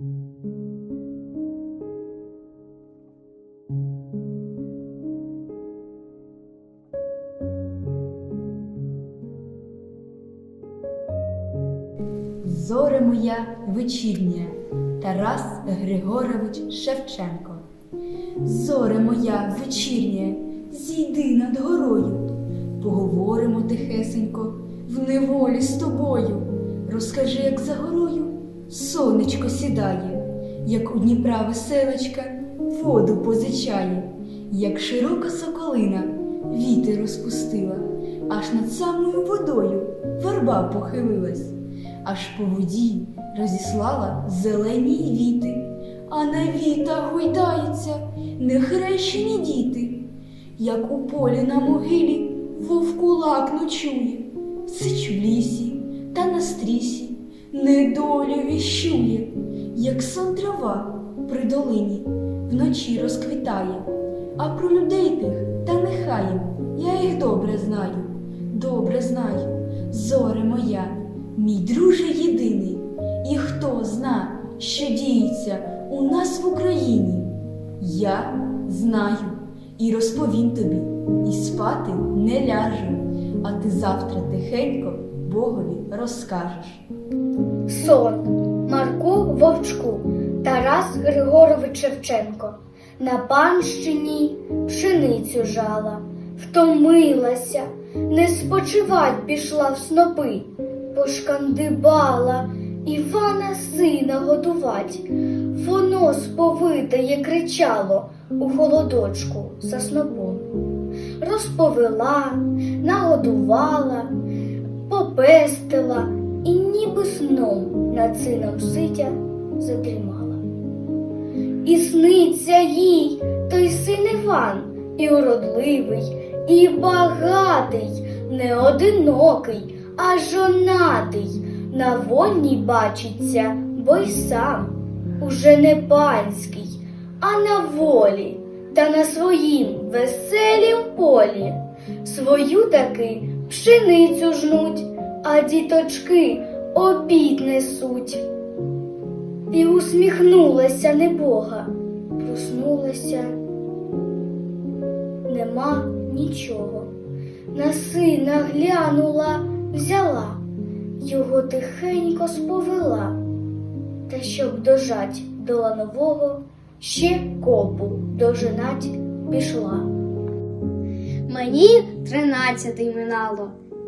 Зоре моя вечірня, Тарас Григорович Шевченко. Зоре моя вечірня, зійди над горою, поговоримо тихесенько в неволі з тобою. Розкажи, як за горою сонечко сідає, як у Дніпра веселочка воду позичає, як широка соколина вітер розпустила, аж над самою водою верба похилилась аж по воді розіслала зелені віти, а на вітах гойдаються нехрещені діти, як у полі на могилі вовкулак ночує, сич в лісі та на стрісі недолю віщує, як сон трава при долині вночі розквітає, а про людей тих та нехай я їх добре знаю, добре знаю, зоре моя мій друже єдиний, і хто зна, що діється у нас в Україні, я знаю і розповім тобі, і спати не ляжу, а ти завтра тихенько Богові розкажеш. Сон. Марку Вовчку. Тарас Григорович Шевченко. На панщині пшеницю жала, втомилася, не спочивать пішла в снопи, пошкандибала. Івана сина годувать. Воно сповитає кричало у холодочку за снопом. Розповела, нагодувала, попестила і ніби сном над сином ситя задрімала. І сниться їй той син Іван, і уродливий, і багатий, не одинокий, а жонатий. На вольній бачиться, бо й сам уже не панський, а на волі та на своїм веселім полі. Свою таки пшеницю жнуть, а діточки обід несуть. І усміхнулася небога, проснулася, нема нічого. На сина глянула, взяла, його тихенько сповела, та щоб дожать до ланового, ще копу дожинать пішла. Мені тринадцятий минало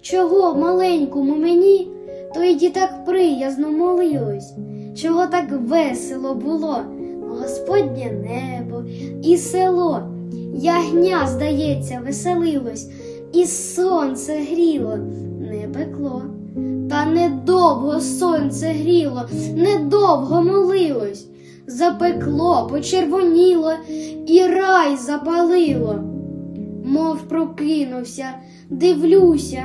чого маленькому мені тоді так приязно молилось, чого так весело було Господнє небо і село. Ягня, здається, веселилось, і сонце гріло, не пекло. Та недовго сонце гріло, недовго молилось, запекло, почервоніло і рай запалило. Мов прокинувся, дивлюся,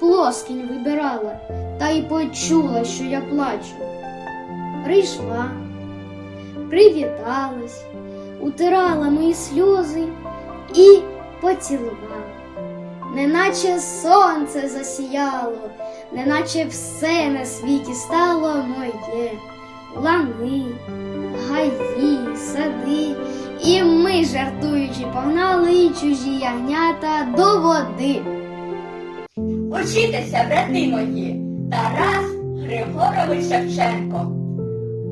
плоскінь вибирала, та й почула, що я плачу. Прийшла, привіталась, утирала мої сльози і поцілувала. Неначе сонце засіяло, неначе все на світі стало моє, лани, гаї, сади, і ми, жартуючи, погнали чужі ягнята до води. Учітеся, брати мої, Тарас Григорович Шевченко.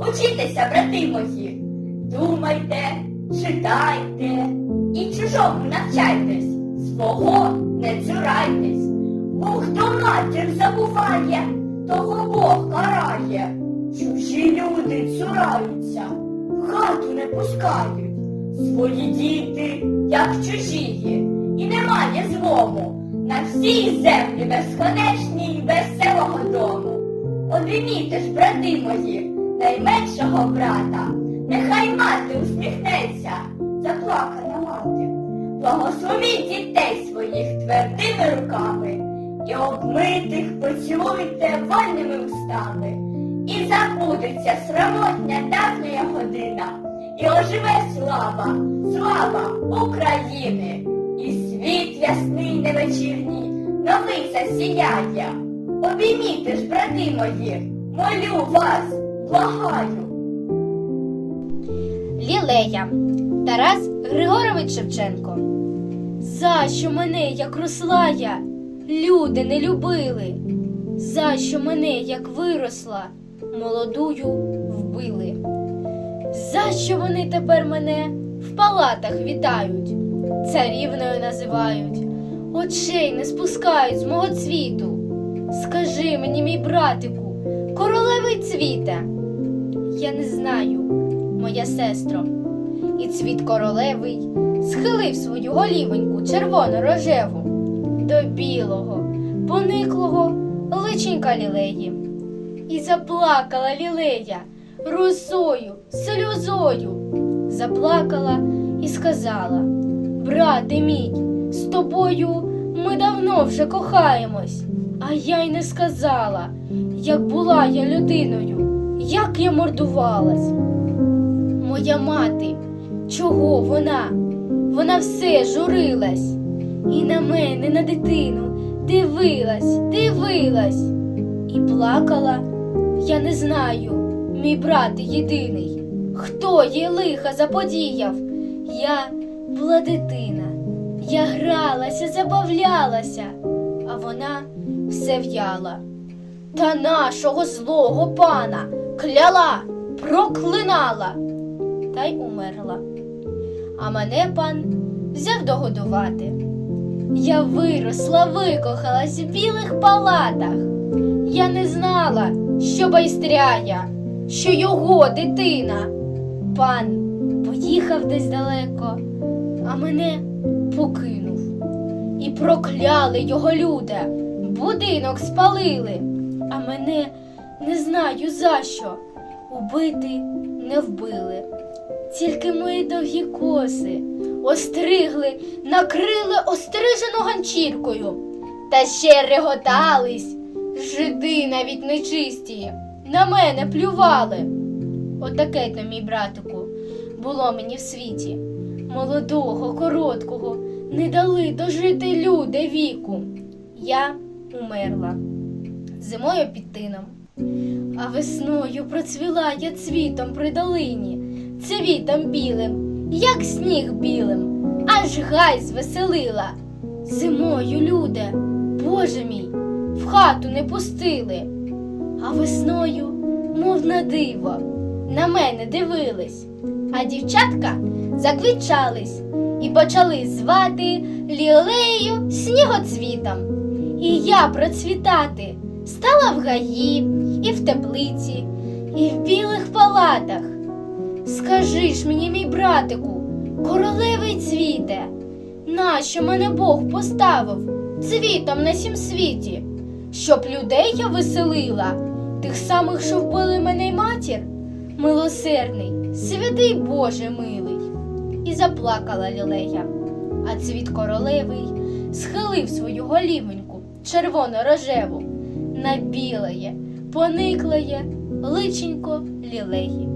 Учітеся, брати мої, думайте, читайте і чужому навчайтесь, свого не цурайтесь. Бо хто матір забуває, того Бог карає. Чужі люди цураються, в хату не пускають. Свої діти, як чужії, і немає злому на всій землі безконечній веселого дому. Обійміте ж, брати мої, найменшого брата, нехай мати усміхнеться, заплакана мати. Благословіть дітей своїх твердими руками і обмитих поцілуйте вольними устами. І забудеться срамотня давня година, і оживе слава, слава України, і ясний невечірній, новий засіяє. Обійміте ж, брати мої, молю вас, благаю. Лілея Тарас Григорович Шевченко. За що мене, як росла я, люди не любили? За що мене, як виросла, молодую вбили? За що вони тепер мене в палатах вітають, царівною називають, очей не спускають з мого цвіту? Скажи мені, мій братику, королевий цвіте, я не знаю, моя сестро. І цвіт королевий схилив свою голівоньку червоно-рожеву до білого, пониклого личенька лілеї. І заплакала лілея росою, сльозою. Заплакала і сказала: Брате мій, з тобою ми давно вже кохаємось, а я й не сказала, як була я людиною, як я мордувалась. Моя мати, чого вона? Вона все журилась. І на мене, на дитину, дивилась, дивилась. І плакала, я не знаю, мій брат єдиний, хто їй лиха заподіяв. Я була дитина, я гралася, забавлялася, а вона все в'яла. Та нашого злого пана кляла, проклинала та й умерла. А мене пан взяв догодувати. Я виросла, викохалась в білих палатах. Я не знала, що байстряя, що його дитина. Пан поїхав десь далеко, а мене покинув. І прокляли його люди, будинок спалили, а мене не знаю за що. Убити не вбили. Тільки мої довгі коси остригли, накрили острижену ганчіркою, та ще реготались. Жиди навіть нечисті, на мене плювали. Отаке то, мій братику, було мені в світі. Молодого, короткого не дали дожити люди віку. Я умерла зимою під тином. А весною процвіла я цвітом при долині, цвітом білим, як сніг білим, аж гай звеселила. Зимою, люди, Боже мій, в хату не пустили, а весною, мов на диво, на мене дивились, а дівчатка заквічались і почали звати лілею снігоцвітом. І я процвітати стала в гаї, і в теплиці, і в білих палатах. Скажи ж мені, мій братику, королевий цвіте, нащо мене Бог поставив цвітом на сім світі, щоб людей я веселила, тих самих, що вбили мене й матір, милосердний, святий Боже милий. І заплакала лілея, а цвіт королевий схилив свою голівеньку червоно-рожеву на білеє, пониклеє личенько лілеї.